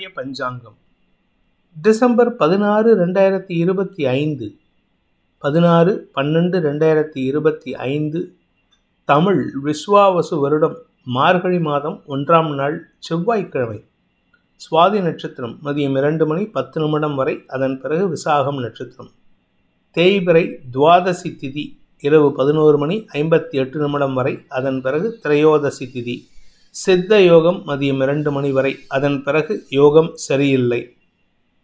இன்றைய பஞ்சாங்கம். டிசம்பர் பதினாறு ரெண்டாயிரத்தி இருபத்தி ஐந்து பதினாறு பன்னெண்டு ரெண்டாயிரத்தி இருபத்தி ஐந்து தமிழ் விஸ்வாவசு வருடம் மார்கழி மாதம் ஒன்றாம் நாள் செவ்வாய்க்கிழமை சுவாதி நட்சத்திரம் மதியம் இரண்டு மணி பத்து நிமிடம் வரை அதன் பிறகு விசாகம் நட்சத்திரம். தேய்பிறை துவாதசி திதி இரவு பதினோரு மணி ஐம்பத்தி எட்டு நிமிடம் வரை அதன் பிறகு திரையோதசி திதி. சித்த யோகம் மதியம் இரண்டு மணி வரை. அதன் பிறகு யோகம் சரியில்லை.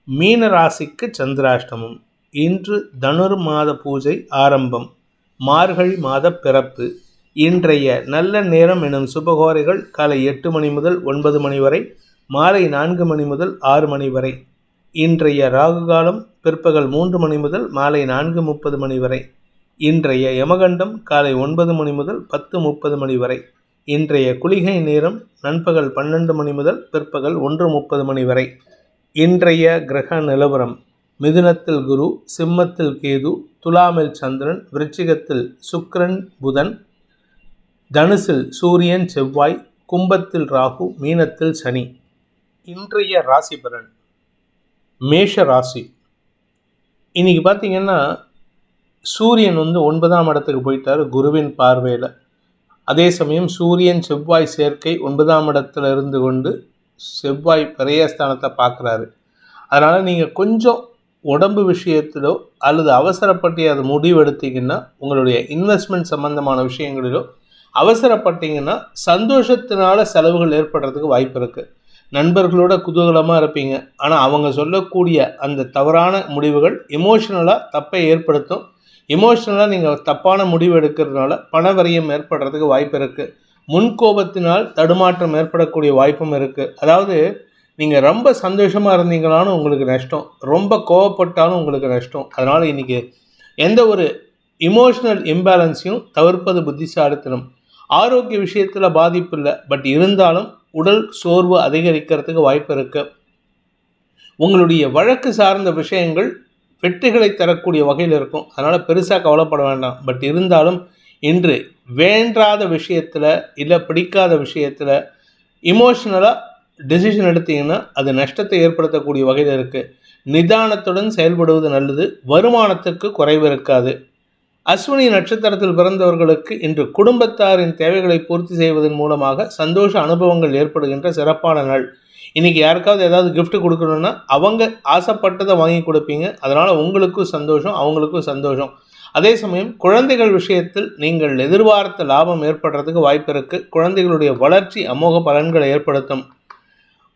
மீன ராசிக்கு சந்திராஷ்டமம். இன்று தனுர் மாத பூஜை ஆரம்பம். மார்கழி மாத பிறப்பு. இன்றைய நல்ல நேரம் எனும் சுபகோரைகள் காலை எட்டு மணி முதல் ஒன்பது மணி வரை மாலை நான்கு மணி முதல் ஆறு மணி வரை. இன்றைய ராகு காலம் பிற்பகல் மூன்று மணி முதல் மாலை நான்கு முப்பது மணி வரை. இன்றைய யமகண்டம் காலை ஒன்பது மணி முதல் பத்து முப்பது மணி வரை. இன்றைய குளிகை நேரம் நண்பகல் பன்னெண்டு மணி முதல் பிற்பகல் ஒன்று முப்பது மணி வரை. இன்றைய கிரக நிலவரம் மிதுனத்தில் குரு சிம்மத்தில் கேது துலாமில் சந்திரன் விருச்சிகத்தில் சுக்ரன் புதன் தனுசில் சூரியன் செவ்வாய் கும்பத்தில் ராகு மீனத்தில் சனி. இன்றைய ராசி பலன் மேஷ ராசி. இன்னைக்கு பார்த்தீங்கன்னா சூரியன் வந்து ஒன்பதாம் இடத்துக்கு போயிட்டார் குருவின் பார்வையில். அதே சமயம் சூரியன் செவ்வாய் சேர்க்கை ஒன்பதாம் இடத்துல இருந்து கொண்டு செவ்வாய் பிரயஸ்தானத்தை பார்க்குறாரு. அதனால் நீங்கள் கொஞ்சம் உடம்பு விஷயத்திலோ அல்லது அவசரப்பட்டு அதை முடிவெடுத்தீங்கன்னா உங்களுடைய இன்வெஸ்ட்மெண்ட் சம்மந்தமான விஷயங்களிலோ அவசரப்பட்டீங்கன்னா சந்தோஷத்தினால செலவுகள் ஏற்படுறதுக்கு வாய்ப்பு இருக்குது நண்பர்களோட குதூகலமாக இருப்பீங்க. ஆனால் அவங்க சொல்லக்கூடிய அந்த தவறான முடிவுகள் எமோஷனலாக தப்பை ஏற்படுத்தும். எமோஷ்னலாக நீங்கள் தப்பான முடிவு எடுக்கிறதுனால பணவரியம் ஏற்படுறதுக்கு வாய்ப்பு இருக்குது முன்கோபத்தினால் தடுமாற்றம் ஏற்படக்கூடிய வாய்ப்பும் இருக்குது அதாவது நீங்கள் ரொம்ப சந்தோஷமாக இருந்தீங்களாலும் உங்களுக்கு நஷ்டம். ரொம்ப கோவப்பட்டாலும் உங்களுக்கு நஷ்டம். அதனால் இன்றைக்கி எந்த ஒரு இமோஷனல் இம்பேலன்ஸையும் தவிர்ப்பது புத்திசாலித்தனம். ஆரோக்கிய விஷயத்தில் பாதிப்பு இல்லை. பட் இருந்தாலும் உடல் சோர்வு அதிகரிக்கிறதுக்கு வாய்ப்பு இருக்குது உங்களுடைய வழக்கு சார்ந்த விஷயங்கள் வெற்றிகளை தரக்கூடிய வகையில் இருக்கும். அதனால் பெருசாக கவலைப்பட வேண்டாம். பட் இருந்தாலும் இன்று வேண்டாத விஷயத்தில் இல்லை பிடிக்காத விஷயத்தில் இமோஷ்னலாக டெசிஷன் எடுத்தீங்கன்னா அது நஷ்டத்தை ஏற்படுத்தக்கூடிய வகையில் இருக்குது நிதானத்துடன் செயல்படுவது நல்லது. வருமானத்துக்கு குறைவு இருக்காது. அஸ்வினி நட்சத்திரத்தில் பிறந்தவர்களுக்கு இன்று குடும்பத்தாரின் தேவைகளை பூர்த்தி செய்வதன் மூலமாக சந்தோஷ அனுபவங்கள் ஏற்படுகின்ற சிறப்பான நாள். இன்றைக்கி யாருக்காவது ஏதாவது கிஃப்ட் கொடுக்கணுன்னா அவங்க ஆசைப்பட்டதை வாங்கி கொடுப்பீங்க. அதனால் உங்களுக்கும் சந்தோஷம் அவங்களுக்கும் சந்தோஷம். அதே சமயம் குழந்தைகள் விஷயத்தில் நீங்கள் எதிர்பார்த்த லாபம் ஏற்படுறதுக்கு வாய்ப்பு இருக்குது குழந்தைகளுடைய வளர்ச்சி அமோக பலன்களை ஏற்படுத்தும்.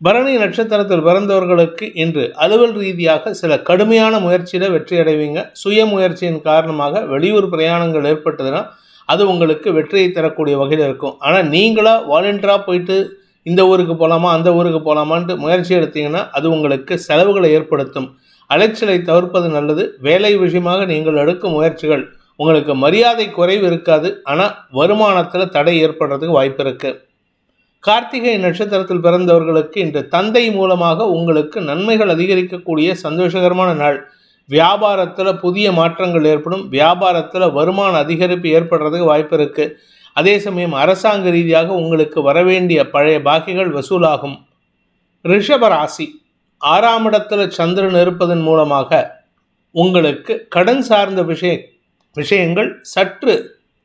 பரணி நட்சத்திரத்தில் பிறந்தவர்களுக்கு இன்று அலுவல் ரீதியாக சில கடுமையான முயற்சியில் வெற்றி அடைவீங்க. சுய முயற்சியின் காரணமாக வெளியூர் பிரயாணங்கள் ஏற்பட்டதுன்னா அது உங்களுக்கு வெற்றியை தரக்கூடிய வகையில் இருக்கும். ஆனால் நீங்களாக வாலண்டியராக போயிட்டு இந்த ஊருக்கு போகலாமா அந்த ஊருக்கு போகலாமான்ட்டு முயற்சி எடுத்தீங்கன்னா அது உங்களுக்கு செலவுகளை ஏற்படுத்தும். அலைச்சலை தவிர்ப்பது நல்லது. வேலை விஷயமாக நீங்கள் எடுக்கும் முயற்சிகள் உங்களுக்கு மரியாதை குறைவு இருக்காது. ஆனால் வருமானத்தில் தடை ஏற்படுறதுக்கு வாய்ப்பு இருக்குது கார்த்திகை நட்சத்திரத்தில் பிறந்தவர்களுக்கு இன்று தந்தை மூலமாக உங்களுக்கு நன்மைகள் அதிகரிக்கக்கூடிய சந்தோஷகரமான நாள். வியாபாரத்தில் புதிய மாற்றங்கள் ஏற்படும். வியாபாரத்தில் வருமான அதிகரிப்பு ஏற்படுறதுக்கு வாய்ப்பு இருக்குது அதே சமயம் அரசாங்க ரீதியாக உங்களுக்கு வரவேண்டிய பழைய பாக்கிகள் வசூலாகும். ரிஷபராசி ஆறாம் இடத்துல சந்திரன் இருப்பதன் மூலமாக உங்களுக்கு கடன் சார்ந்த விஷய விஷயங்கள் சற்று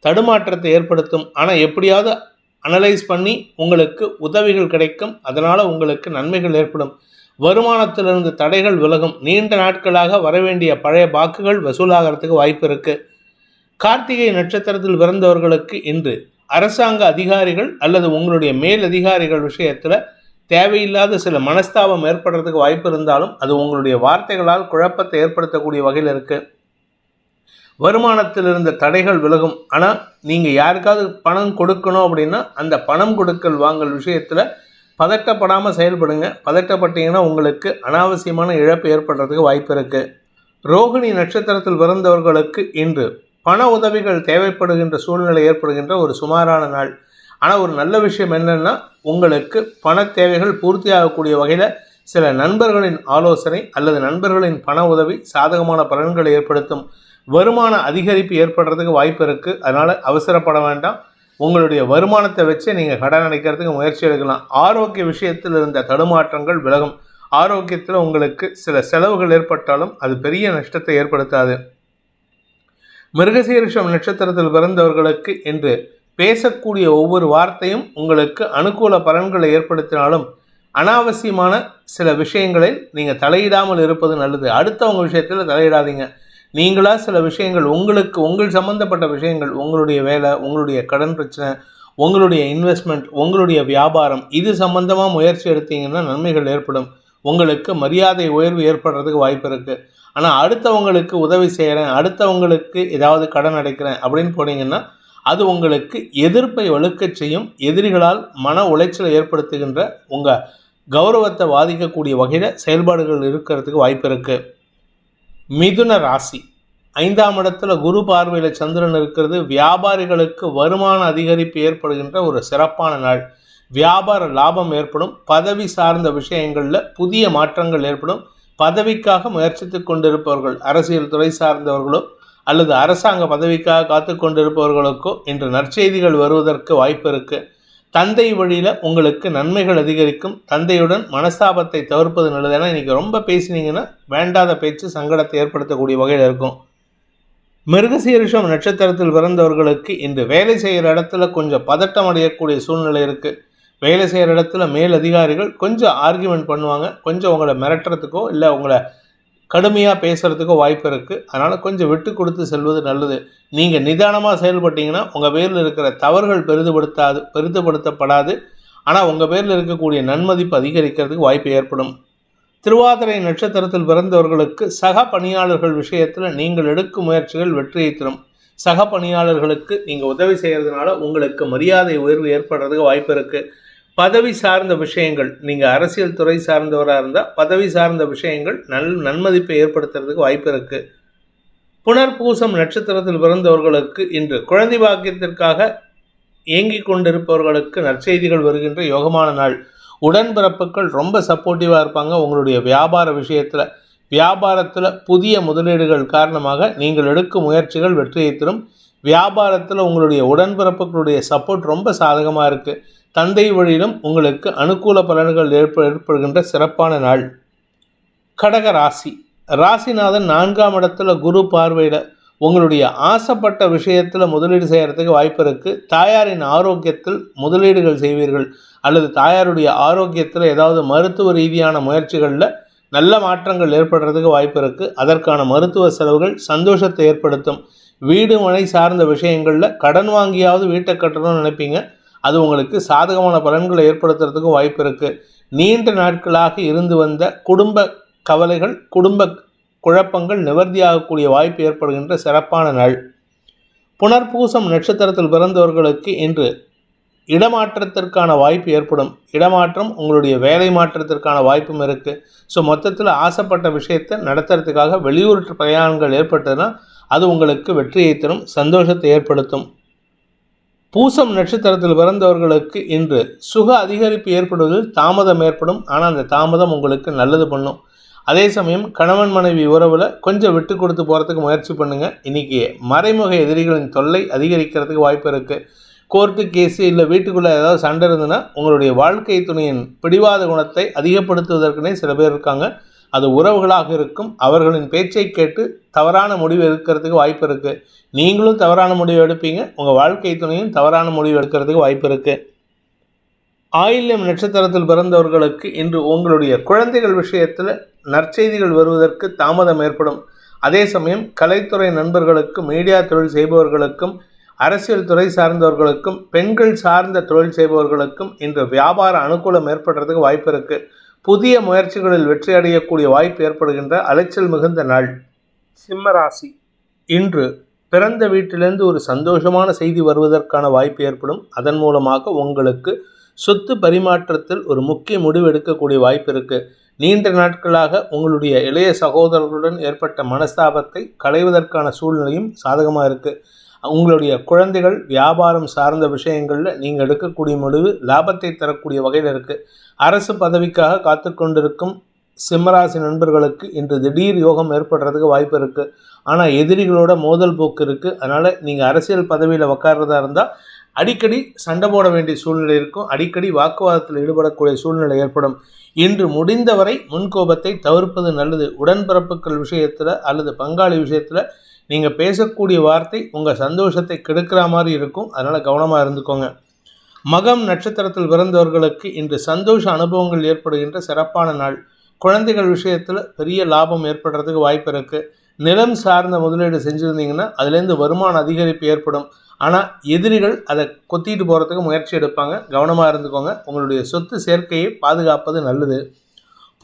தடுமாற்றத்தை ஏற்படுத்தும். ஆனால் எப்படியாவது அனலைஸ் பண்ணி உங்களுக்கு உதவிகள் கிடைக்கும். அதனால் உங்களுக்கு நன்மைகள் ஏற்படும். வருமானத்திலிருந்து தடைகள் விலகும். நீண்ட நாட்களாக வரவேண்டிய பழைய பாக்குகள் வசூலாகிறதுக்கு வாய்ப்பு இருக்குது கார்த்திகை நட்சத்திரத்தில் பிறந்தவர்களுக்கு இன்று அரசாங்க அதிகாரிகள் அல்லது உங்களுடைய மேல் அதிகாரிகள் விஷயத்தில் தேவையில்லாத சில மனஸ்தாபம் ஏற்படுறதுக்கு வாய்ப்பு இருந்தாலும் அது உங்களுடைய வார்த்தைகளால் குழப்பத்தை ஏற்படுத்தக்கூடிய வகையில் இருக்குது வருமானத்தில் இருந்த தடைகள் விலகும். ஆனால் நீங்கள் யாருக்காவது பணம் கொடுக்கணும் அப்படின்னா அந்த பணம் கொடுக்கல் வாங்கல் விஷயத்தில் பதட்டப்படாமல் செயல்படுங்க. பதட்டப்பட்டீங்கன்னா உங்களுக்கு அனாவசியமான இழப்பு ஏற்படுறதுக்கு வாய்ப்பு இருக்குது ரோகிணி நட்சத்திரத்தில் பிறந்தவர்களுக்கு இன்று பண உதவிகள் தேவைப்படுகின்ற சூழ்நிலை ஏற்படுகின்ற ஒரு சுமாரான நாள். ஆனால் ஒரு நல்ல விஷயம் என்னென்னா உங்களுக்கு பண தேவைகள் பூர்த்தியாகக்கூடிய வகையில் சில நண்பர்களின் ஆலோசனை அல்லது நண்பர்களின் பண உதவி சாதகமான பலன்களை ஏற்படுத்தும். வருமான அதிகரிப்பு ஏற்படுறதுக்கு வாய்ப்பு இருக்குது அதனால் அவசரப்பட வேண்டாம். உங்களுடைய வருமானத்தை வச்சு நீங்கள் கடன் அடைக்கிறதுக்கு முயற்சி எடுக்கலாம். ஆரோக்கிய விஷயத்தில் இருந்த தடுமாற்றங்கள் விலகும். ஆரோக்கியத்தில் உங்களுக்கு சில செலவுகள் ஏற்பட்டாலும் அது பெரிய நஷ்டத்தை ஏற்படுத்தாது. மிருகசீரிஷம் நட்சத்திரத்தில் பிறந்தவர்களுக்கு என்று பேசக்கூடிய ஒவ்வொரு வார்த்தையும் உங்களுக்கு அனுகூல பலன்களை ஏற்படுத்தினாலும் அனாவசியமான சில விஷயங்களில் நீங்கள் தலையிடாமல் இருப்பது நல்லது. அடுத்தவங்க விஷயத்தில் தலையிடாதீங்க. நீங்களாக சில விஷயங்கள் உங்களுக்கு உங்கள் சம்மந்தப்பட்ட விஷயங்கள் உங்களுடைய வேலை உங்களுடைய கடன் பிரச்சனை உங்களுடைய இன்வெஸ்ட்மெண்ட் உங்களுடைய வியாபாரம் இது சம்பந்தமாக முயற்சி எடுத்தீங்கன்னா நன்மைகள் ஏற்படும். உங்களுக்கு மரியாதை உயர்வு ஏற்படுறதுக்கு வாய்ப்பு இருக்குது ஆனால் அடுத்தவங்களுக்கு உதவி செய்கிறேன் அடுத்தவங்களுக்கு ஏதாவது கடன் அடைக்கிறேன் அப்படின்னு போனீங்கன்னா அது உங்களுக்கு எதிர்ப்பை வலுக்கச் செய்யும் எதிரிகளால் மன உளைச்சலை ஏற்படுத்துகின்ற உங்கள் கௌரவத்தை பாதிக்கக்கூடிய வகையில் செயல்பாடுகள் இருக்கிறதுக்கு வாய்ப்பு இருக்குது மிதுன ராசி. ஐந்தாம் இடத்துல குரு பார்வையில் சந்திரன் இருக்கிறது வியாபாரிகளுக்கு வருமான அதிகரிப்பு ஏற்படுகின்ற ஒரு சிறப்பான நாள். வியாபார லாபம் ஏற்படும் பதவி சார்ந்த விஷயங்களில் புதிய மாற்றங்கள் ஏற்படும் பதவிக்காக முயற்சித்து கொண்டிருப்பவர்கள் அரசியல் துறை சார்ந்தவர்களோ அல்லது அரசாங்க பதவிக்காக காத்து கொண்டிருப்பவர்களுக்கோ இன்று நற்செய்திகள் வருவதற்கு வாய்ப்பு இருக்குது தந்தை வழியில் உங்களுக்கு நன்மைகள் அதிகரிக்கும். தந்தையுடன் மனஸ்தாபத்தை தவிர்ப்பது நல்லது. ஏன்னா இன்றைக்கி ரொம்ப பேசினீங்கன்னா வேண்டாத பேச்சு சங்கடத்தை ஏற்படுத்தக்கூடிய வகையில் இருக்கும். மிருகசீரிஷம் நட்சத்திரத்தில் பிறந்தவர்களுக்கு இன்று வேலை செய்கிற இடத்துல கொஞ்சம் பதட்டம் அடையக்கூடிய சூழ்நிலை இருக்குது வேலை செய்கிற இடத்துல மேல் அதிகாரிகள் கொஞ்சம் ஆர்கியூமெண்ட் பண்ணுவாங்க. கொஞ்சம் உங்களை மிரட்டுறதுக்கோ இல்லை உங்களை கடுமையாக பேசுகிறதுக்கோ வாய்ப்பு இருக்குது அதனால் கொஞ்சம் விட்டு கொடுத்து செல்வது நல்லது. நீங்கள் நிதானமாக செயல்பட்டீங்கன்னா உங்கள் பேரில் இருக்கிற தவறுகள் பெரிதுபடுத்தாது பெரிதுபடுத்தப்படாது. ஆனால் உங்கள் பேரில் இருக்கக்கூடிய நன்மதிப்பு அதிகரிக்கிறதுக்கு வாய்ப்பு ஏற்படும். திருவாதிரை நட்சத்திரத்தில் பிறந்தவர்களுக்கு சக பணியாளர்கள் விஷயத்தில் நீங்கள் எடுக்கும் முயற்சிகள் வெற்றியை தரும். சக பணியாளர்களுக்கு நீங்கள் உதவி செய்கிறதுனால உங்களுக்கு மரியாதை உயர்வு ஏற்படுறதுக்கு வாய்ப்பு இருக்குது பதவி சார்ந்த விஷயங்கள் நீங்கள் அரசியல் துறை சார்ந்தவராக இருந்தால் பதவி சார்ந்த விஷயங்கள் நல் நன்மதிப்பை ஏற்படுத்துறதுக்கு வாய்ப்பு இருக்குது புனர்பூசம் நட்சத்திரத்தில் பிறந்தவர்களுக்கு இன்று குழந்தை பாக்கியத்திற்காக இயங்கிக் கொண்டிருப்பவர்களுக்கு நற்செய்திகள் வருகின்ற யோகமான நாள். உடன்பிறப்புகள் ரொம்ப சப்போர்ட்டிவாக இருப்பாங்க. உங்களுடைய வியாபார விஷயத்தில் வியாபாரத்தில் புதிய முதலீடுகள் காரணமாக நீங்கள் எடுக்கும் முயற்சிகள் வெற்றியை தரும். வியாபாரத்தில் உங்களுடைய உடன்பிறப்புகளுடைய சப்போர்ட் ரொம்ப சாதகமாக இருக்குது தந்தை வழியிலும் உங்களுக்கு அனுகூல பலன்கள் ஏற்ப ஏற்படுகின்ற சிறப்பான நாள். கடக ராசி. ராசிநாதன் நான்காம் இடத்துல குரு பார்வையில் உங்களுடைய ஆசைப்பட்ட விஷயத்தில் முதலீடு செய்கிறதுக்கு வாய்ப்பு இருக்குது தாயாரின் ஆரோக்கியத்தில் முதலீடுகள் செய்வீர்கள். அல்லது தாயாருடைய ஆரோக்கியத்தில் ஏதாவது மருத்துவ ரீதியான முயற்சிகளில் நல்ல மாற்றங்கள் ஏற்படுறதுக்கு வாய்ப்பு இருக்குது அதற்கான மருத்துவ செலவுகள் சந்தோஷத்தை ஏற்படுத்தும். வீடு மனை சார்ந்த விஷயங்களில் கடன் வாங்கியாவது வீட்டை கட்டணும்னு நினைப்பீங்க. அது உங்களுக்கு சாதகமான பலன்களை ஏற்படுத்துறதுக்கும் வாய்ப்பு இருக்குது நீண்ட நாட்களாக இருந்து வந்த குடும்ப கவலைகள் குடும்ப குழப்பங்கள் நிவர்த்தியாகக்கூடிய வாய்ப்பு ஏற்படுகின்ற சிறப்பான நாள். புனர்பூசம் நட்சத்திரத்தில் பிறந்தவர்களுக்கு இன்று இடமாற்றத்திற்கான வாய்ப்பு ஏற்படும். இடமாற்றம் உங்களுடைய வேலை மாற்றத்திற்கான வாய்ப்பும் இருக்குது ஸோ மொத்தத்தில் ஆசைப்பட்ட விஷயத்தை நடத்துறதுக்காக வெளியூர் பிரயாணங்கள் ஏற்பட்டதுன்னா அது உங்களுக்கு வெற்றியை தரும் சந்தோஷத்தை ஏற்படுத்தும். பூசம் நட்சத்திரத்தில் பிறந்தவர்களுக்கு இன்று சுக அதிகரிப்பு ஏற்படுவதில் தாமதம் ஏற்படும். ஆனால் அந்த தாமதம் உங்களுக்கு நல்லது பண்ணும். அதே சமயம் கணவன் மனைவி உறவில் கொஞ்சம் விட்டு கொடுத்து போகிறதுக்கு முயற்சி பண்ணுங்கள் இன்றைக்கி மறைமுக எதிரிகளின் தொல்லை அதிகரிக்கிறதுக்கு வாய்ப்பு இருக்குது கோர்ட்டு கேஸு இல்லை வீட்டுக்குள்ளே ஏதாவது சண்டை இருந்ததுன்னா உங்களுடைய வாழ்க்கை துணையின் பிடிவாத குணத்தை அதிகப்படுத்துவதற்குனே சில பேர் இருக்காங்க. அது உறவுகளாக இருக்கும். அவர்களின் பேச்சை கேட்டு தவறான முடிவு எடுக்கிறதுக்கு வாய்ப்பு இருக்குது நீங்களும் தவறான முடிவு எடுப்பீங்க. உங்கள் வாழ்க்கை துணையும் தவறான முடிவு எடுக்கிறதுக்கு வாய்ப்பு இருக்குது ஆயில்யம் நட்சத்திரத்தில் பிறந்தவர்களுக்கு இன்று உங்களுடைய குழந்தைகள் விஷயத்தில் நற்செய்திகள் வருவதற்கு தாமதம் ஏற்படும். அதே சமயம் கலைத்துறை நண்பர்களுக்கு மீடியா தொழில் செய்பவர்களுக்கும் அரசியல் துறை சார்ந்தவர்களுக்கும் பெண்கள் சார்ந்த தொழில் செய்பவர்களுக்கும் இன்று வியாபார அனுகூலம் ஏற்படுறதுக்கு வாய்ப்பு இருக்குது புதிய முயற்சிகளில் வெற்றி அடையக்கூடிய வாய்ப்பு ஏற்படுகின்ற அலைச்சல் மிகுந்த நாள். சிம்மராசி. இன்று பிறந்த வீட்டிலிருந்து ஒரு சந்தோஷமான செய்தி வருவதற்கான வாய்ப்பு ஏற்படும். அதன் மூலமாக உங்களுக்கு சொத்து பரிமாற்றத்தில் ஒரு முக்கிய முடிவு எடுக்கக்கூடிய வாய்ப்பு இருக்குது நீண்ட நாட்களாக உங்களுடைய இளைய சகோதரர்களுடன் ஏற்பட்ட மனஸ்தாபத்தை களைவதற்கான சூழ்நிலையும் சாதகமாக இருக்குது உங்களுடைய குழந்தைகள் வியாபாரம் சார்ந்த விஷயங்களில் நீங்கள் எடுக்கக்கூடிய முடிவு லாபத்தை தரக்கூடிய வகையில் இருக்குது அரசு பதவிக்காக காத்து கொண்டிருக்கும் சிம்மராசி நண்பர்களுக்கு இன்று திடீர் யோகம் ஏற்படுறதுக்கு வாய்ப்பு இருக்குது ஆனால் எதிரிகளோட மோதல் போக்கு இருக்குது அதனால் நீங்கள் அரசியல் பதவியில் உக்காடுறதா இருந்தால் அடிக்கடி சண்டை போட வேண்டிய சூழ்நிலை இருக்கும். அடிக்கடி வாக்குவாதத்தில் ஈடுபடக்கூடிய சூழ்நிலை ஏற்படும். இன்று முடிந்தவரை முன்கோபத்தை தவிர்ப்பது நல்லது. உடன்பிறப்புகள் விஷயத்தில் அல்லது பங்காளி விஷயத்தில் நீங்கள் பேசக்கூடிய வார்த்தை உங்கள் சந்தோஷத்தை கெடுக்கிற மாதிரி இருக்கும். அதனால் கவனமாக இருந்துக்கோங்க. மகம் நட்சத்திரத்தில் பிறந்தவர்களுக்கு இன்று சந்தோஷ அனுபவங்கள் ஏற்படுகின்ற சிறப்பான நாள். குழந்தைகள் விஷயத்தில் பெரிய லாபம் ஏற்படுறதுக்கு வாய்ப்பு இருக்குது நிலம் சார்ந்த முதலீடு செஞ்சுருந்தீங்கன்னா அதுலேருந்து வருமான அதிகரிப்பு ஏற்படும். ஆனால் எதிரிகள் அதை கொத்திட்டு போகிறதுக்கு முயற்சி எடுப்பாங்க. கவனமாக இருந்துக்கோங்க. உங்களுடைய சொத்து சேர்க்கையை பாதுகாப்பது நல்லது.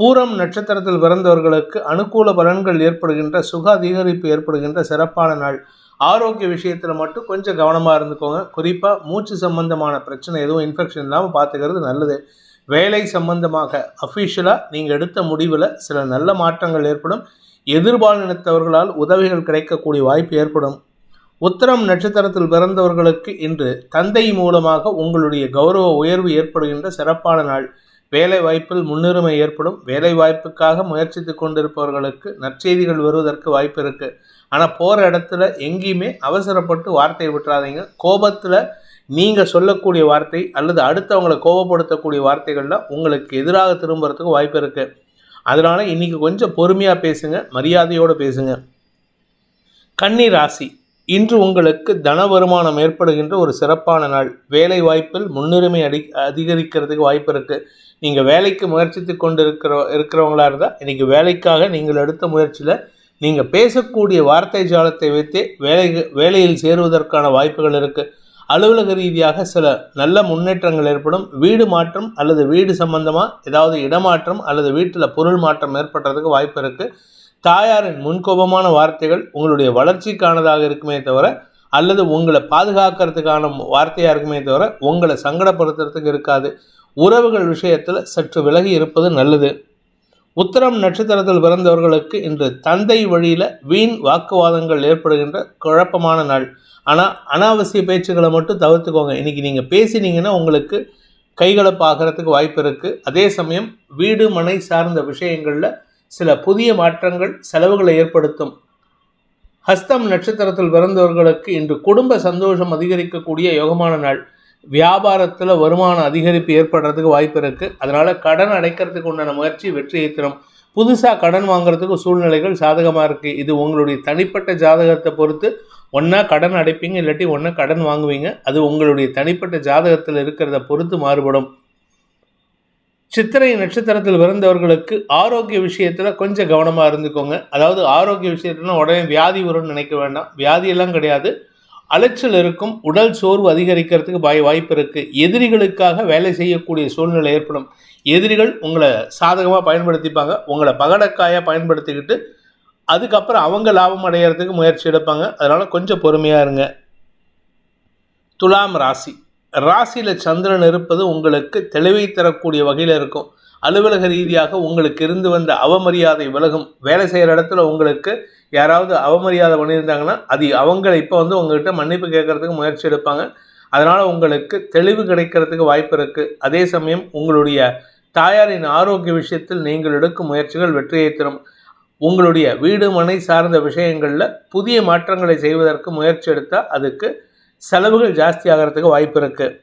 பூரம் நட்சத்திரத்தில் பிறந்தவர்களுக்கு அனுகூல பலன்கள் ஏற்படுகின்ற சுக அதிகரிப்பு ஏற்படுகின்ற சிறப்பான நாள். ஆரோக்கிய விஷயத்தில் மட்டும் கொஞ்சம் கவனமாக இருந்துக்கோங்க. குறிப்பாக மூச்சு சம்பந்தமான பிரச்சனை எதுவும் இன்ஃபெக்ஷன் இல்லாமல் பார்த்துக்கிறது நல்லது. வேலை சம்பந்தமாக அஃபிஷியலாக நீங்கள் எடுத்த முடிவில் சில நல்ல மாற்றங்கள் ஏற்படும். எதிர்பாலினத்தவர்களால் உதவிகள் கிடைக்கக்கூடிய வாய்ப்பு ஏற்படும். உத்தரம் நட்சத்திரத்தில் பிறந்தவர்களுக்கு இன்று தந்தை மூலமாக உங்களுடைய கௌரவ உயர்வு ஏற்படுகின்ற சிறப்பான நாள். வேலை வாய்ப்பில் முன்னுரிமை ஏற்படும். வேலை வாய்ப்புக்காக முயற்சித்து கொண்டிருப்பவர்களுக்கு நற்செய்திகள் வருவதற்கு வாய்ப்பு இருக்குது ஆனால் போகிற இடத்துல எங்கேயுமே அவசரப்பட்டு வார்த்தையை விட்டுறாதீங்க. கோபத்தில் நீங்கள் சொல்லக்கூடிய வார்த்தை அல்லது அடுத்தவங்களை கோபப்படுத்தக்கூடிய வார்த்தைகளில் உங்களுக்கு எதிராக திரும்புறதுக்கு வாய்ப்பு இருக்குது அதனால் இன்றைக்கி கொஞ்சம் பொறுமையாக பேசுங்க மரியாதையோடு பேசுங்க. கன்னி ராசி. இன்று உங்களுக்கு தன வருமானம் ஏற்படுகின்ற ஒரு சிறப்பான நாள். வேலை வாய்ப்பில் முன்னுரிமை அடி அதிகரிக்கிறதுக்கு வாய்ப்பு இருக்குது நீங்கள் வேலைக்கு முயற்சித்து கொண்டு இருக்கிற இருக்கிறவங்களா இருந்தால் இன்றைக்கி வேலைக்காக நீங்கள் எடுத்த முயற்சியில் நீங்கள் பேசக்கூடிய வார்த்தை ஜாலத்தை வைத்தே வேலை வேலையில் சேருவதற்கான வாய்ப்புகள் இருக்குது அலுவலக ரீதியாக சில நல்ல முன்னேற்றங்கள் ஏற்படும். வீடு மாற்றம் அல்லது வீடு சம்பந்தமாக ஏதாவது இடமாற்றம் அல்லது வீட்டில் பொருள் மாற்றம் ஏற்படுறதுக்கு வாய்ப்பு இருக்குது தாயாரின் முன்கோபமான வார்த்தைகள் உங்களுடைய வளர்ச்சிக்கானதாக இருக்குமே தவிர அல்லது உங்களை பாதுகாக்கிறதுக்கான வார்த்தையாக இருக்குமே தவிர உங்களை சங்கடப்படுத்துறதுக்கு இருக்காது. உறவுகள் விஷயத்தில் சற்று விலகி இருப்பது நல்லது. உத்தரம் நட்சத்திரத்தில் பிறந்தவர்களுக்கு இன்று தந்தை வழியில் வீண் வாக்குவாதங்கள் ஏற்படுகின்ற குழப்பமான நாள். ஆனால் அனாவசிய பேச்சுக்களை மட்டும் தவிர்த்துக்கோங்க. இன்றைக்கி நீங்கள் பேசினீங்கன்னா உங்களுக்கு கைகலப்பாகிறதுக்கு வாய்ப்பு இருக்குது அதே சமயம் வீடு மனை சார்ந்த விஷயங்களில் சில புதிய மாற்றங்கள் செலவுகளை ஏற்படுத்தும். ஹஸ்தம் நட்சத்திரத்தில் பிறந்தவர்களுக்கு இன்று குடும்ப சந்தோஷம் அதிகரிக்கக்கூடிய யோகமான நாள். வியாபாரத்தில் வருமான அதிகரிப்பு ஏற்படுறதுக்கு வாய்ப்பு இருக்குது அதனால் கடன் அடைக்கிறதுக்கு உண்டான முயற்சி வெற்றியை தரும் புதுசாக கடன் வாங்குறதுக்கு சூழ்நிலைகள் சாதகமாக இருக்குது இது உங்களுடைய தனிப்பட்ட ஜாதகத்தை பொறுத்து ஒன்றா கடன் அடைப்பீங்க இல்லாட்டி ஒன்றா கடன் வாங்குவீங்க. அது உங்களுடைய தனிப்பட்ட ஜாதகத்தில் இருக்கிறத பொறுத்து மாறுபடும். சித்திரை நட்சத்திரத்தில் பிறந்தவர்களுக்கு ஆரோக்கிய விஷயத்தில் கொஞ்சம் கவனமாக இருந்துக்கோங்க. அதாவது ஆரோக்கிய விஷயத்துலாம் உடனே வியாதி வரும்னு நினைக்க வேண்டாம். வியாதியெல்லாம் கிடையாது. அலைச்சல் இருக்கும் உடல் சோர்வு அதிகரிக்கிறதுக்கு வாய் வாய்ப்பு இருக்குது எதிரிகளுக்காக வேலை செய்யக்கூடிய சூழ்நிலை ஏற்படும். எதிரிகள் உங்களை சாதகமாக பயன்படுத்திப்பாங்க. உங்களை பகடக்காயாக பயன்படுத்திக்கிட்டு அதுக்கப்புறம் அவங்க லாபம் அடையிறதுக்கு முயற்சி எடுப்பாங்க. அதனால் கொஞ்சம் பொறுமையாக இருங்க. துலாம் ராசி. ராசியில் சந்திரன் இருப்பது உங்களுக்கு தெளிவை தரக்கூடிய வகையில் இருக்கும். அலுவலக ரீதியாக உங்களுக்கு இருந்து வந்த அவமரியாதை விலகும். வேலை செய்கிற இடத்துல உங்களுக்கு யாராவது அவமரியாதை பண்ணியிருந்தாங்கன்னா அது அவங்கள இப்போ வந்து உங்கள்கிட்ட மன்னிப்பு கேட்கறதுக்கு முயற்சி எடுப்பாங்க. அதனால் உங்களுக்கு தெளிவு கிடைக்கிறதுக்கு வாய்ப்பு இருக்குது அதே சமயம் உங்களுடைய தாயாரின் ஆரோக்கிய விஷயத்தில் நீங்கள் எடுக்கும் முயற்சிகள் வெற்றியை தரும். உங்களுடைய வீடு மனை சார்ந்த விஷயங்களில் புதிய மாற்றங்களை செய்வதற்கு முயற்சி எடுத்தால் அதுக்கு செலவுகள் ஜாஸ்தி ஆகிறதுக்கு வாய்ப்பு இருக்குது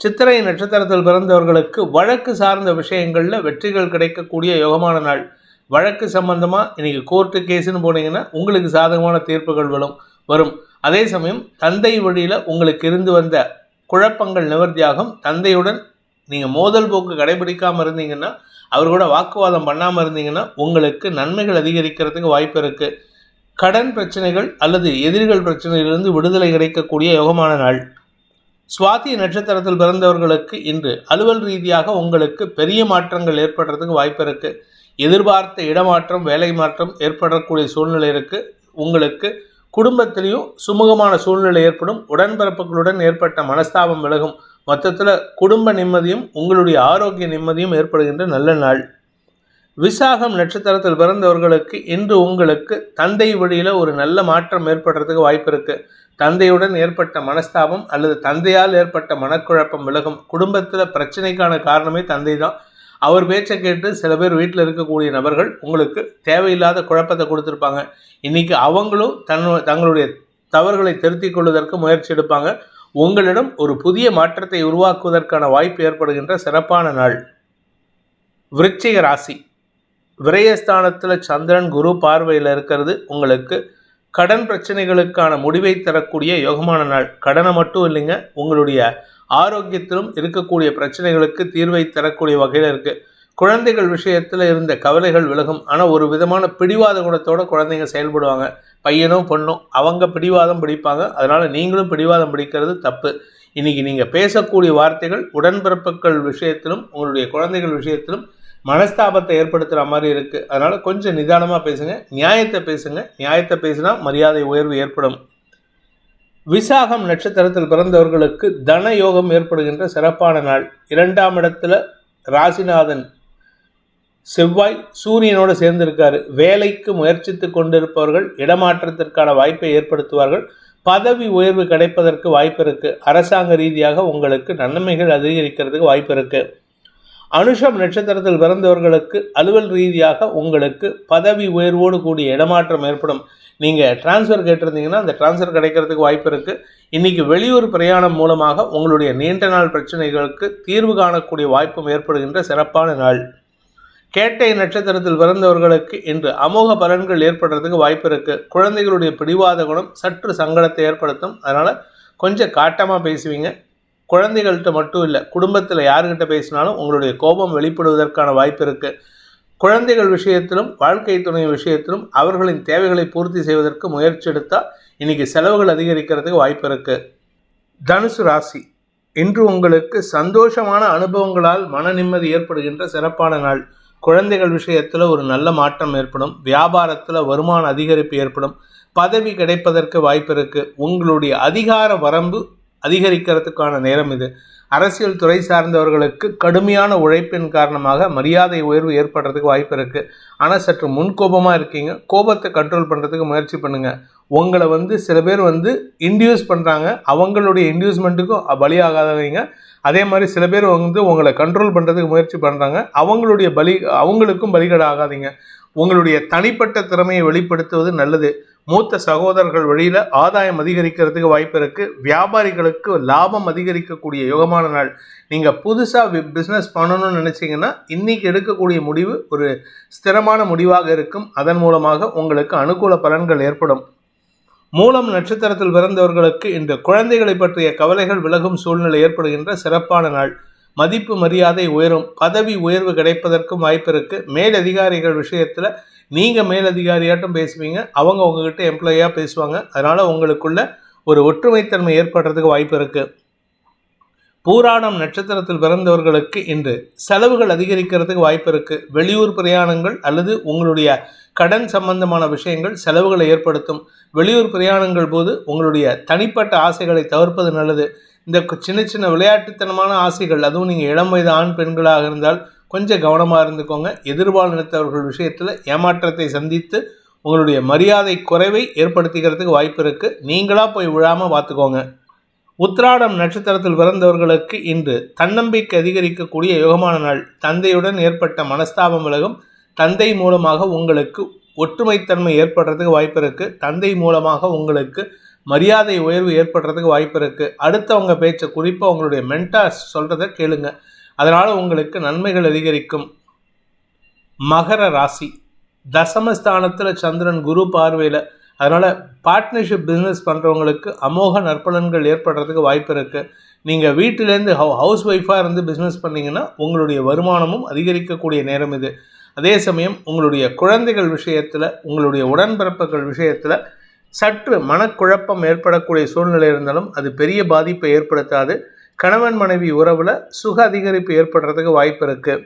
சித்திரை நட்சத்திரத்தில் பிறந்தவர்களுக்கு வழக்கு சார்ந்த விஷயங்களில் வெற்றிகள் கிடைக்கக்கூடிய யோகமான நாள். வழக்கு சம்பந்தமாக இன்றைக்கி கோர்ட்டு கேஸுன்னு போனீங்கன்னா உங்களுக்கு சாதகமான தீர்ப்புகள் வரும் வரும். அதே சமயம் தந்தை வழியில் உங்களுக்கு இருந்து வந்த குழப்பங்கள் நிவர்த்தியாகும் தந்தையுடன் நீங்கள் மோதல் போக்கு கடைபிடிக்காமல் இருந்தீங்கன்னா அவர் கூட வாக்குவாதம் பண்ணாமல் இருந்தீங்கன்னா உங்களுக்கு நன்மைகள் அதிகரிக்கிறதுக்கு வாய்ப்பு இருக்குது கடன் பிரச்சனைகள் அல்லது எதிரிகள் பிரச்சனையிலிருந்து விடுதலை கிடைக்கக்கூடிய யோகமான நாள். சுவாதி நட்சத்திரத்தில் பிறந்தவர்களுக்கு இன்று அலுவல் ரீதியாக உங்களுக்கு பெரிய மாற்றங்கள் ஏற்படுறதுக்கு வாய்ப்பு இருக்குது எதிர்பார்த்த இடமாற்றம் வேலை மாற்றம் ஏற்படக்கூடிய சூழ்நிலை இருக்குது உங்களுக்கு குடும்பத்திலையும் சுமூகமான சூழ்நிலை ஏற்படும். உடன்பிறப்புகளுடன் ஏற்பட்ட மனஸ்தாபம் விலகும். மொத்தத்தில் குடும்ப நிம்மதியும் உங்களுடைய ஆரோக்கிய நிம்மதியும் ஏற்படுகின்ற நல்ல நாள். விசாகம் நட்சத்திரத்தில் பிறந்தவர்களுக்கு இன்று உங்களுக்கு தந்தை வழியில் ஒரு நல்ல மாற்றம் ஏற்படுறதுக்கு வாய்ப்பு இருக்குது தந்தையுடன் ஏற்பட்ட மனஸ்தாபம் அல்லது தந்தையால் ஏற்பட்ட மனக்குழப்பம் விலகும். குடும்பத்தில் பிரச்சனைக்கான காரணமே தந்தை தான். அவர் பேச்சை கேட்டு சில பேர் வீட்டில் இருக்கக்கூடிய நபர்கள் உங்களுக்கு தேவையில்லாத குழப்பத்தை கொடுத்துருப்பாங்க. இன்றைக்கி அவங்களும் தன் தங்களுடைய தவறுகளை திருத்திக் கொள்வதற்கு முயற்சி எடுப்பாங்க. உங்களிடம் ஒரு புதிய மாற்றத்தை உருவாக்குவதற்கான வாய்ப்பு ஏற்படுகின்ற சிறப்பான நாள். விருச்சிக ராசி. விரயஸ்தானத்தில் சந்திரன் குரு பார்வையில் இருக்கிறது உங்களுக்கு கடன் பிரச்சனைகளுக்கான முடிவை தரக்கூடிய யோகமான நாள். கடனை மட்டும் இல்லைங்க உங்களுடைய ஆரோக்கியத்திலும் இருக்கக்கூடிய பிரச்சனைகளுக்கு தீர்வை தரக்கூடிய வகையில் இருக்குது குழந்தைகள் விஷயத்தில் இருந்த கவலைகள் விலகும். ஆனால் ஒரு விதமான பிடிவாத குணத்தோட குழந்தைங்க செயல்படுவாங்க. பையனும் பொண்ணும் அவங்க பிடிவாதம் பிடிப்பாங்க. அதனால் நீங்களும் பிடிவாதம் பிடிக்கிறது தப்பு. இன்னைக்கு நீங்கள் பேசக்கூடிய வார்த்தைகள் உடன்பிறப்புகள் விஷயத்திலும் உங்களுடைய குழந்தைகள் விஷயத்திலும் மனஸ்தாபத்தை ஏற்படுத்துகிற மாதிரி இருக்குது அதனால் கொஞ்சம் நிதானமாக பேசுங்க. நியாயத்தை பேசுங்க. நியாயத்தை பேசினா மரியாதை உயர்வு ஏற்படும். விசாகம் நட்சத்திரத்தில் பிறந்தவர்களுக்கு தன யோகம் ஏற்படுகின்ற சிறப்பான நாள். இரண்டாம் இடத்துல ராசிநாதன். செவ்வாய் சூரியனோடு சேர்ந்திருக்காரு. வேலைக்கு முயற்சித்து கொண்டிருப்பவர்கள் இடமாற்றத்திற்கான வாய்ப்பை ஏற்படுத்துவார்கள். பதவி உயர்வு கிடைப்பதற்கு வாய்ப்பு இருக்குது அரசாங்க ரீதியாக உங்களுக்கு நன்மைகள் அதிகரிக்கிறதுக்கு வாய்ப்பு இருக்குது அனுஷம் நட்சத்திரத்தில் பிறந்தவர்களுக்கு அலுவல் ரீதியாக உங்களுக்கு பதவி உயர்வோடு கூடிய இடமாற்றம் ஏற்படும். நீங்கள் டிரான்ஸ்ஃபர் கேட்டிருந்தீங்கன்னா அந்த டிரான்ஸ்ஃபர் கிடைக்கிறதுக்கு வாய்ப்பு இருக்குது இன்றைக்கி வெளியூர் பிரயாணம் மூலமாக உங்களுடைய நீண்ட நாள் பிரச்சனைகளுக்கு தீர்வு காணக்கூடிய வாய்ப்பும் ஏற்படுகின்ற சிறப்பான நாள். கேட்டை நட்சத்திரத்தில் பிறந்தவர்களுக்கு இன்று அமோக பலன்கள் ஏற்படுறதுக்கு வாய்ப்பு இருக்குது குழந்தைகளுடைய பிடிவாத குணம் சற்று சங்கடத்தை ஏற்படுத்தும். அதனால் கொஞ்சம் காட்டமாக பேசுவீங்க. குழந்தைகள்கிட்ட மட்டும் இல்லை குடும்பத்தில் யாருக்கிட்ட பேசினாலும் உங்களுடைய கோபம் வெளிப்படுவதற்கான வாய்ப்பு இருக்குது குழந்தைகள் விஷயத்திலும் வாழ்க்கை துணை விஷயத்திலும் அவர்களின் தேவைகளை பூர்த்தி செய்வதற்கு முயற்சி எடுத்தால் இன்றைக்கி செலவுகள் அதிகரிக்கிறதுக்கு வாய்ப்பு இருக்குது தனுசு ராசி இன்று உங்களுக்கு சந்தோஷமான அனுபவங்களால் மன நிம்மதி ஏற்படுகின்ற சிறப்பான நாள். குழந்தைகள் விஷயத்தில் ஒரு நல்ல மாற்றம் ஏற்படும் வியாபாரத்தில் வருமான அதிகரிப்பு ஏற்படும் பதவி கிடைப்பதற்கு வாய்ப்பு இருக்குது உங்களுடைய அதிகார வரம்பு அதிகரிக்கிறதுக்கான நேரம் இது. அரசியல் துறை சார்ந்தவர்களுக்கு கடுமையான உழைப்பின் காரணமாக மரியாதை உயர்வு ஏற்படுறதுக்கு வாய்ப்பு இருக்குது ஆனால் சற்று முன்கோபமாக இருக்கீங்க. கோபத்தை கண்ட்ரோல் பண்ணுறதுக்கு முயற்சி பண்ணுங்கள் உங்களை வந்து சில பேர் வந்து இன்டியூஸ் பண்ணுறாங்க அவங்களுடைய இன்டியூஸ்மெண்ட்டுக்கும் பலியாகாதவங்க. அதே மாதிரி சில பேர் வந்து உங்களை கண்ட்ரோல் பண்ணுறதுக்கு முயற்சி பண்ணுறாங்க அவங்களுடைய பலி அவங்களுக்கும் பலிகடாகாதீங்க. உங்களுடைய தனிப்பட்ட திறமையை வெளிப்படுத்துவது நல்லது. மூத்த சகோதரர்கள் வழியில் ஆதாயம் அதிகரிக்கிறதுக்கு வாய்ப்பு இருக்குது வியாபாரிகளுக்கு லாபம் அதிகரிக்கக்கூடிய யோகமான நாள். நீங்கள் புதுசாக பிஸ்னஸ் பண்ணணும்னு நினச்சிங்கன்னா இன்றைக்கி எடுக்கக்கூடிய முடிவு ஒரு ஸ்திரமான முடிவாக இருக்கும். அதன் மூலமாக உங்களுக்கு அனுகூல பலன்கள் ஏற்படும். மூலம் நட்சத்திரத்தில் பிறந்தவர்களுக்கு இந்த குழந்தைகளை பற்றிய கவலைகள் விலகும் சூழ்நிலை ஏற்படுகின்ற சிறப்பான நாள். மதிப்பு மரியாதை உயரும். பதவி உயர்வு கிடைப்பதற்கும் வாய்ப்பு இருக்குது மேலதிகாரிகள் விஷயத்தில் நீங்கள் மேலதிகாரியாட்டும் பேசுவீங்க அவங்க உங்ககிட்ட எம்ப்ளாயியாக பேசுவாங்க. அதனால் உங்களுக்குள்ள ஒரு ஒற்றுமைத்தன்மை ஏற்படுறதுக்கு வாய்ப்பு இருக்குது பூராணம் நட்சத்திரத்தில் பிறந்தவர்களுக்கு இன்று செலவுகள் அதிகரிக்கிறதுக்கு வாய்ப்பு இருக்குது வெளியூர் பிரயாணங்கள் அல்லது உங்களுடைய கடன் சம்பந்தமான விஷயங்கள் செலவுகளை ஏற்படுத்தும். வெளியூர் பிரயாணங்கள் போது உங்களுடைய தனிப்பட்ட ஆசைகளை தவிர்ப்பது நல்லது. இந்த சின்ன சின்ன விளையாட்டுத்தனமான ஆசைகள் அதுவும் நீங்கள் இளம் வயது ஆண் பெண்களாக இருந்தால் கொஞ்சம் கவனமாக இருந்துக்கோங்க. எதிர்பால் நினைத்தவர்கள் விஷயத்தில் ஏமாற்றத்தை சந்தித்து உங்களுடைய மரியாதை குறைவை ஏற்படுத்திக்கிறதுக்கு வாய்ப்பு இருக்குது நீங்களாக போய் விழாமல் பார்த்துக்கோங்க. உத்ராடம் நட்சத்திரத்தில் பிறந்தவர்களுக்கு இன்று தன்னம்பிக்கை அதிகரிக்கக்கூடிய யோகமான நாள். தந்தையுடன் ஏற்பட்ட மனஸ்தாபம் விலகும். தந்தை மூலமாக உங்களுக்கு ஒற்றுமைத்தன்மை ஏற்படுறதுக்கு வாய்ப்பு இருக்குது தந்தை மூலமாக உங்களுக்கு மரியாதை உயர்வு ஏற்படுறதுக்கு வாய்ப்பு இருக்குது அடுத்தவங்க பேச்சை குறிப்பாக உங்களுடைய மென்டாஸ் சொல்கிறத கேளுங்கள் அதனால் உங்களுக்கு நன்மைகள் அதிகரிக்கும். மகர ராசி. தசமஸ்தானத்தில் சந்திரன் குரு பார்வையில். அதனால் பார்ட்னர்ஷிப் பிஸ்னஸ் பண்ணுறவங்களுக்கு அமோக நற்பலன்கள் ஏற்படுறதுக்கு வாய்ப்பு இருக்குது நீங்கள் வீட்டிலேருந்து ஹவு ஹவுஸ் ஒய்ஃபாக இருந்து பிஸ்னஸ் பண்ணிங்கன்னா உங்களுடைய வருமானமும் அதிகரிக்கக்கூடிய நேரம் இது. அதே சமயம் உங்களுடைய குழந்தைகள் விஷயத்தில் உங்களுடைய உடன்பிறப்புகள் விஷயத்தில் சற்று மனக்குழப்பம் ஏற்படக்கூடிய சூழ்நிலை இருந்தாலும் அது பெரிய பாதிப்பை ஏற்படுத்தாது. கணவன் மனைவி உறவில் சுக அதிகரிப்பு ஏற்படுறதுக்கு வாய்ப்பு இருக்குது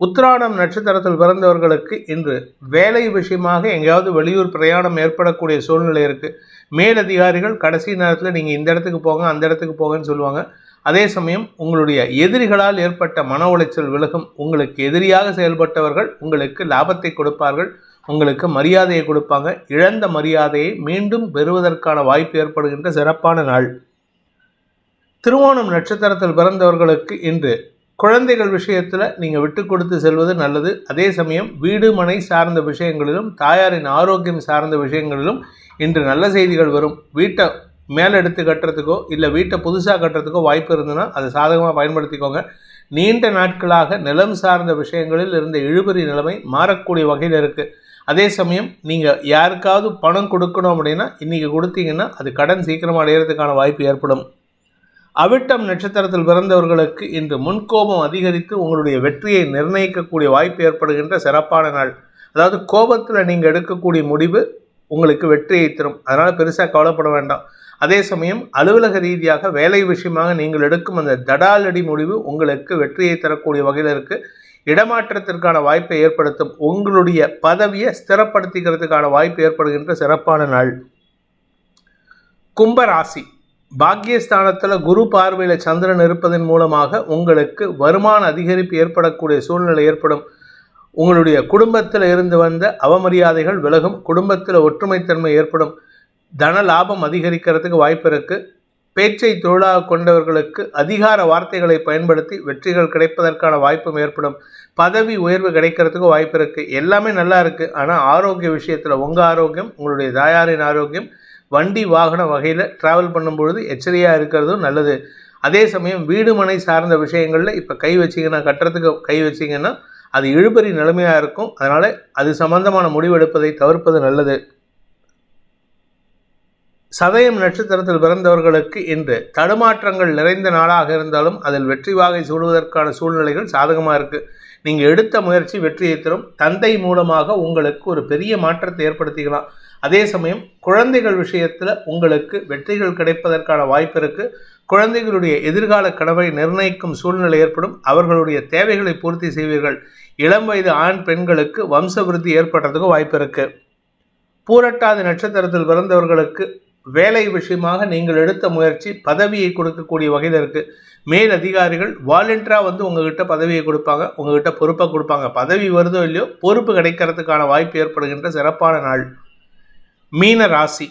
உத்திராடம் நட்சத்திரத்தில் பிறந்தவர்களுக்கு இன்று வேலை விஷயமாக எங்கேயாவது வெளியூர் பிரயாணம் ஏற்படக்கூடிய சூழ்நிலை இருக்குது மேலதிகாரிகள் கடைசி நேரத்தில் நீங்கள் இந்த இடத்துக்கு போங்க அந்த இடத்துக்கு போங்கன்னு சொல்லுவாங்க. அதே சமயம் உங்களுடைய எதிரிகளால் ஏற்பட்ட மன உளைச்சல் விலகும். உங்களுக்கு எதிரியாக செயல்பட்டவர்கள் உங்களுக்கு லாபத்தை கொடுப்பார்கள். உங்களுக்கு மரியாதையை கொடுப்பாங்க. இழந்த மரியாதையை மீண்டும் பெறுவதற்கான வாய்ப்பு ஏற்படுகின்ற சிறப்பான நாள். திருவோணம் நட்சத்திரத்தில் பிறந்தவர்களுக்கு இன்று குழந்தைகள் விஷயத்தில் நீங்கள் விட்டு கொடுத்து செல்வது நல்லது. அதே சமயம் வீடு மனை சார்ந்த விஷயங்களிலும் தாயாரின் ஆரோக்கியம் சார்ந்த விஷயங்களிலும் இன்று நல்ல செய்திகள் வரும். வீட்டை மேலெடுத்து கட்டுறதுக்கோ இல்லை வீட்டை புதுசாக கட்டுறதுக்கோ வாய்ப்பு இருந்ததுன்னா அதை சாதகமாக பயன்படுத்திக்கோங்க. நீண்ட நாட்களாக நிலம் சார்ந்த விஷயங்களில் இருந்த இழுபறி நிலைமை மாறக்கூடிய வகையில் இருக்குது அதே சமயம் நீங்கள் யாருக்காவது பணம் கொடுக்கணும் அப்படின்னா இன்றைக்கி கொடுத்தீங்கன்னா அது கடன் சீக்கிரமாக அடையிறதுக்கான வாய்ப்பு ஏற்படும். அவிட்டம் நட்சத்திரத்தில் பிறந்தவர்களுக்கு இன்று முன்கோபம் அதிகரித்து உங்களுடைய வெற்றியை நிர்ணயிக்கக்கூடிய வாய்ப்பு ஏற்படுகின்ற சிறப்பான நாள். அதாவது கோபத்தில் நீங்கள் எடுக்கக்கூடிய முடிவு உங்களுக்கு வெற்றியை தரும். அதனால் பெருசாக கவலைப்பட வேண்டாம். அதே சமயம் அலுவலக ரீதியாக வேலை விஷயமாக நீங்கள் எடுக்கும் அந்த தடாலடி முடிவு உங்களுக்கு வெற்றியை தரக்கூடிய வகையில் இருக்குது இடமாற்றத்திற்கான வாய்ப்பை ஏற்படுத்தும். உங்களுடைய பதவியை ஸ்திரப்படுத்திக்கிறதுக்கான வாய்ப்பு ஏற்படுகின்ற சிறப்பான நாள். கும்பராசி பாக்கியஸ்தானத்தில் குரு பார்வையில் சந்திரன் இருப்பதன் மூலமாக உங்களுக்கு வருமான அதிகரிப்பு ஏற்படக்கூடிய சூழ்நிலை ஏற்படும். உங்களுடைய குடும்பத்தில் இருந்து வந்த அவமரியாதைகள் விலகும். குடும்பத்தில் ஒற்றுமைத்தன்மை ஏற்படும். தன லாபம் அதிகரிக்கிறதுக்கு வாய்ப்பு இருக்குது பேச்சை தொழிலாக கொண்டவர்களுக்கு அதிகார வார்த்தைகளை பயன்படுத்தி வெற்றிகள் கிடைப்பதற்கான வாய்ப்பும் ஏற்படும். பதவி உயர்வு கிடைக்கிறதுக்கு வாய்ப்பு இருக்குது எல்லாமே நல்லா இருக்குது ஆனால் ஆரோக்கிய விஷயத்தில் உங்கள் ஆரோக்கியம் உங்களுடைய தாயாரின் ஆரோக்கியம் வண்டி வாகன வகையில் ட்ராவல் பண்ணும்பொழுது எச்சரியாக இருக்கிறதும் நல்லது. அதே சமயம் வீடு மனை சார்ந்த விஷயங்களில் இப்போ கை வச்சிங்கன்னா கட்டுறதுக்கு கை வச்சிங்கன்னா அது இழுபறி நிலைமையாக இருக்கும். அதனால் அது சம்பந்தமான முடிவெடுப்பதை தவிர்ப்பது நல்லது. சதயம் நட்சத்திரத்தில் பிறந்தவர்களுக்கு இன்று தடுமாற்றங்கள் நிறைந்த நாளாக இருந்தாலும் அதில் வெற்றி வாகை சூடுவதற்கான சூழ்நிலைகள் சாதகமாக இருக்குது நீங்கள் எடுத்த முயற்சி வெற்றியை தரும். தந்தை மூலமாக உங்களுக்கு ஒரு பெரிய மாற்றத்தை ஏற்படுத்திக்கலாம். அதே சமயம் குழந்தைகள் விஷயத்தில் உங்களுக்கு வெற்றிகள் கிடைப்பதற்கான வாய்ப்பு இருக்குது குழந்தைகளுடைய எதிர்கால கனவை நிர்ணயிக்கும் சூழ்நிலை ஏற்படும். அவர்களுடைய தேவைகளை பூர்த்தி செய்வீர்கள். இளம் வயது ஆண் பெண்களுக்கு வம்சவிருத்தி ஏற்படுறதுக்கு வாய்ப்பு இருக்குது பூரட்டாதி நட்சத்திரத்தில் பிறந்தவர்களுக்கு வேலை விஷயமாக நீங்கள் எடுத்த முயற்சி பதவியை கொடுக்கக்கூடிய வகையில் இருக்குது மேல் அதிகாரிகள் வாலண்டியராக வந்து உங்ககிட்ட பதவியை கொடுப்பாங்க. உங்ககிட்ட பொறுப்பை கொடுப்பாங்க. பதவி வருதோ இல்லையோ பொறுப்பு கிடைக்கிறதுக்கான வாய்ப்பு ஏற்படுகின்ற சிறப்பான நாள். மீன ராசி.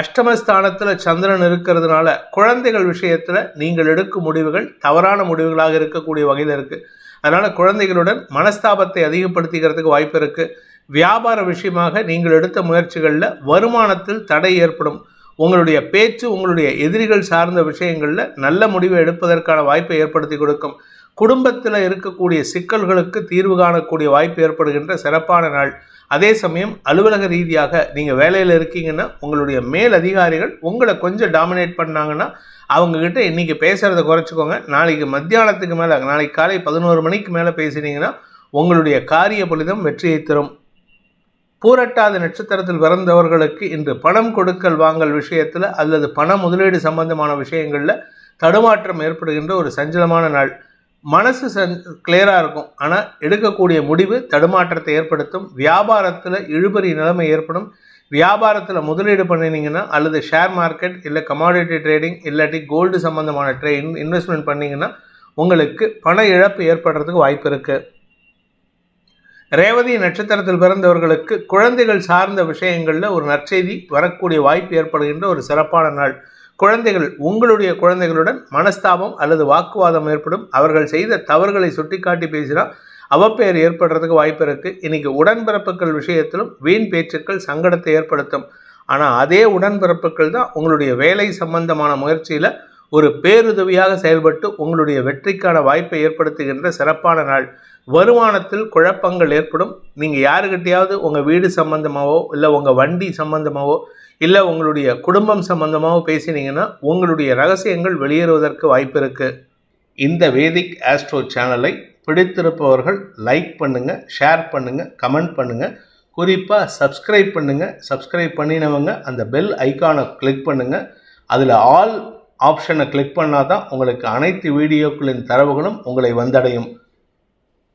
அஷ்டமஸ்தானத்தில் சந்திரன் இருக்கிறதுனால குழந்தைகள் விஷயத்தில் நீங்கள் எடுக்கும் முடிவுகள் தவறான முடிவுகளாக இருக்கக்கூடிய வகையில் இருக்குது அதனால் குழந்தைகளுடன் மனஸ்தாபத்தை அதிகப்படுத்திக்கிறதுக்கு வாய்ப்பு இருக்குது வியாபார விஷயமாக நீங்கள் எடுத்த முயற்சிகளில் வருமானத்தில் தடை ஏற்படும். உங்களுடைய பேச்சு உங்களுடைய எதிரிகள் சார்ந்த விஷயங்களில் நல்ல முடிவை எடுப்பதற்கான வாய்ப்பை ஏற்படுத்தி கொடுக்கும். குடும்பத்தில் இருக்கக்கூடிய சிக்கல்களுக்கு தீர்வு காணக்கூடிய வாய்ப்பு ஏற்படுகின்ற சிறப்பான நாள். அதே சமயம் அலுவலக ரீதியாக நீங்கள் வேலையில் இருக்கீங்கன்னா உங்களுடைய மேல் அதிகாரிகள் உங்களை கொஞ்சம் டாமினேட் பண்ணாங்கன்னா அவங்கக்கிட்ட இன்றைக்கி பேசுகிறத குறைச்சிக்கோங்க. நாளைக்கு மத்தியானத்துக்கு மேலே நாளைக்கு காலை பதினோரு மணிக்கு மேலே பேசினீங்கன்னா உங்களுடைய காரிய பொலிதம் வெற்றியை தரும். பூரட்டாத நட்சத்திரத்தில் பிறந்தவர்களுக்கு இன்று பணம் கொடுக்கல் வாங்கல் விஷயத்தில் அல்லது பண முதலீடு சம்பந்தமான விஷயங்களில் தடுமாற்றம் ஏற்படுகின்ற ஒரு சஞ்சலமான நாள். மனசு சென் கிளியராக இருக்கும். ஆனால் எடுக்கக்கூடிய முடிவு தடுமாற்றத்தை ஏற்படுத்தும். வியாபாரத்தில் இழுபறி நிலைமை ஏற்படும். வியாபாரத்தில் முதலீடு பண்ணினீங்கன்னா அல்லது ஷேர் மார்க்கெட் இல்லை கமாடிட்டி ட்ரேடிங் இல்லாட்டி கோல்டு சம்மந்தமான ட்ரே இன்வெஸ்ட்மெண்ட் பண்ணிங்கன்னா உங்களுக்கு பண இழப்பு ஏற்படுறதுக்கு வாய்ப்பு இருக்குது ரேவதி நட்சத்திரத்தில் பிறந்தவர்களுக்கு குழந்தைகள் சார்ந்த விஷயங்களில் ஒரு நற்செய்தி வரக்கூடிய வாய்ப்பு ஏற்படுகின்ற ஒரு சிறப்பான நாள். குழந்தைகள் உங்களுடைய குழந்தைகளுடன் மனஸ்தாபம் அல்லது வாக்குவாதம் ஏற்படும். அவர்கள் செய்த தவறுகளை சுட்டிக்காட்டி பேசினால் அவப்பெயர் ஏற்படுறதுக்கு வாய்ப்பு இருக்குது இன்றைக்கி உடன்பிறப்புகள் விஷயத்திலும் வீண் பேச்சுக்கள் சங்கடத்தை ஏற்படுத்தும். ஆனால் அதே உடன்பிறப்புகள் தான் உங்களுடைய வேலை சம்பந்தமான முயற்சியில் ஒரு பேருதவியாக செயல்பட்டு உங்களுடைய வெற்றிக்கான வாய்ப்பை ஏற்படுத்துகின்ற சிறப்பான நாள். வருமானத்தில் குழப்பங்கள் ஏற்படும். நீங்கள் யாருக்கிட்டையாவது உங்கள் வீடு சம்பந்தமாகவோ இல்லை உங்கள் வண்டி சம்பந்தமாகவோ இல்லை உங்களுடைய குடும்பம் சம்பந்தமாக பேசினீங்கன்னா உங்களுடைய ரகசியங்கள் வெளியேறுவதற்கு வாய்ப்பு இருக்குது இந்த வேதிக் ஆஸ்ட்ரோ சேனலை பிடித்திருப்பவர்கள் லைக் பண்ணுங்கள் ஷேர் பண்ணுங்கள் கமெண்ட் பண்ணுங்கள் குறிப்பாக சப்ஸ்கிரைப் பண்ணுங்கள் சப்ஸ்கிரைப் பண்ணினவங்க அந்த பெல் ஐக்கானை கிளிக் பண்ணுங்கள் அதில் ஆல் ஆப்ஷனை கிளிக் பண்ணால் தான் உங்களுக்கு அனைத்து வீடியோக்களின் தரவுகளும் உங்களை வந்தடையும்.